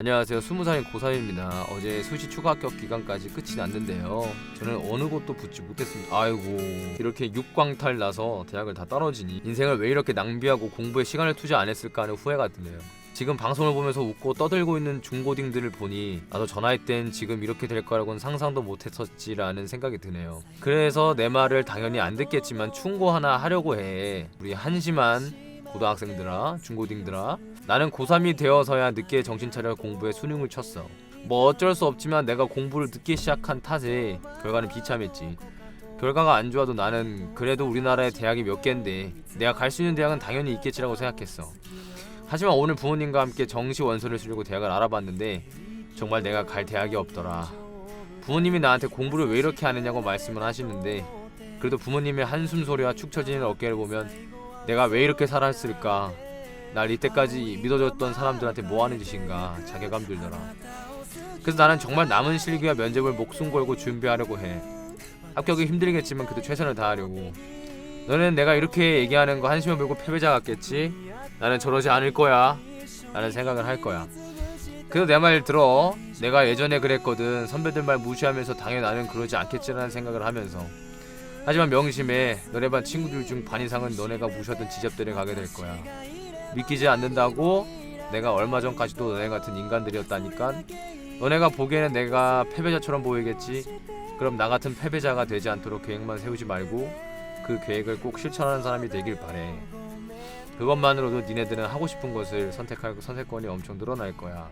안녕하세요. 스무 살인 고3입니다. 어제 수시 추가 합격 기간까지 끝이 났는데요. 저는 어느 곳도 붙지 못했습니다. 아이고 이렇게 육광탈 나서 대학을 다 떨어지니 인생을 왜 이렇게 낭비하고 공부에 시간을 투자 안 했을까 하는 후회가 드네요. 지금 방송을 보면서 웃고 떠들고 있는 중고딩들을 보니 나도 저 나이 땐 지금 이렇게 될 거라고는 상상도 못했었지라는 생각이 드네요. 그래서 내 말을 당연히 안 듣겠지만 충고 하나 하려고 해. 우리 한심한 고등학생들아, 중고딩들아, 나는 고3이 되어서야 늦게 정신 차려 공부에 수능을 쳤어. 뭐 어쩔 수 없지만 내가 공부를 늦게 시작한 탓에 결과는 비참했지. 결과가 안 좋아도 나는 그래도 우리나라에 대학이 몇 개인데 내가 갈 수 있는 대학은 당연히 있겠지라고 생각했어. 하지만 오늘 부모님과 함께 정시 원서를 쓰려고 대학을 알아봤는데 정말 내가 갈 대학이 없더라. 부모님이 나한테 공부를 왜 이렇게 하느냐고 말씀을 하시는데 그래도 부모님의 한숨 소리와 축 처지는 어깨를 보면 내가 왜 이렇게 살았을까 날 이때까지 믿어줬던 사람들한테 뭐 하는 짓인가 자괴감 들더라. 그래서 나는 정말 남은 실기와 면접을 목숨 걸고 준비하려고 해. 합격이 힘들겠지만 그래도 최선을 다하려고. 너는 내가 이렇게 얘기하는 거 한심해 보고 패배자 같겠지? 나는 저러지 않을 거야. 라는 생각을 할 거야. 그래도 내 말 들어. 내가 예전에 그랬거든. 선배들 말 무시하면서 당연히 나는 그러지 않겠지라는 생각을 하면서. 하지만 명심해. 너네 반 친구들 중 반 이상은 너네가 무시하던 지잡들에 가게 될 거야. 믿기지 않는다고 내가 얼마 전까지도 너네 같은 인간들이었다니까 너네가 보기에는 내가 패배자처럼 보이겠지 그럼 나 같은 패배자가 되지 않도록 계획만 세우지 말고 그 계획을 꼭 실천하는 사람이 되길 바래 그것만으로도 니네들은 하고 싶은 것을 선택할 선택권이 엄청 늘어날 거야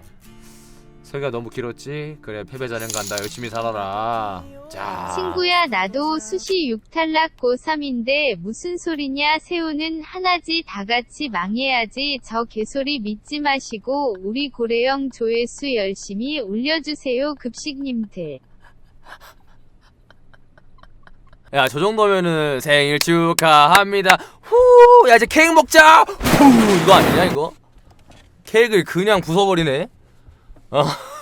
설계가 너무 길었지? 그래 패배자는 간다 열심히 살아라 자 친구야 나도 수시 6탈락 고3인데 무슨 소리냐 세우는 하나지 다같이 망해야지 저 개소리 믿지 마시고 우리 고래형 조회수 열심히 올려주세요 급식님들 야, 저 정도면은 생일 축하합니다. 후! 야, 이제 케이크 먹자! 후! 이거 아니냐, 이거? 케이크를 그냥 부숴버리네? 어.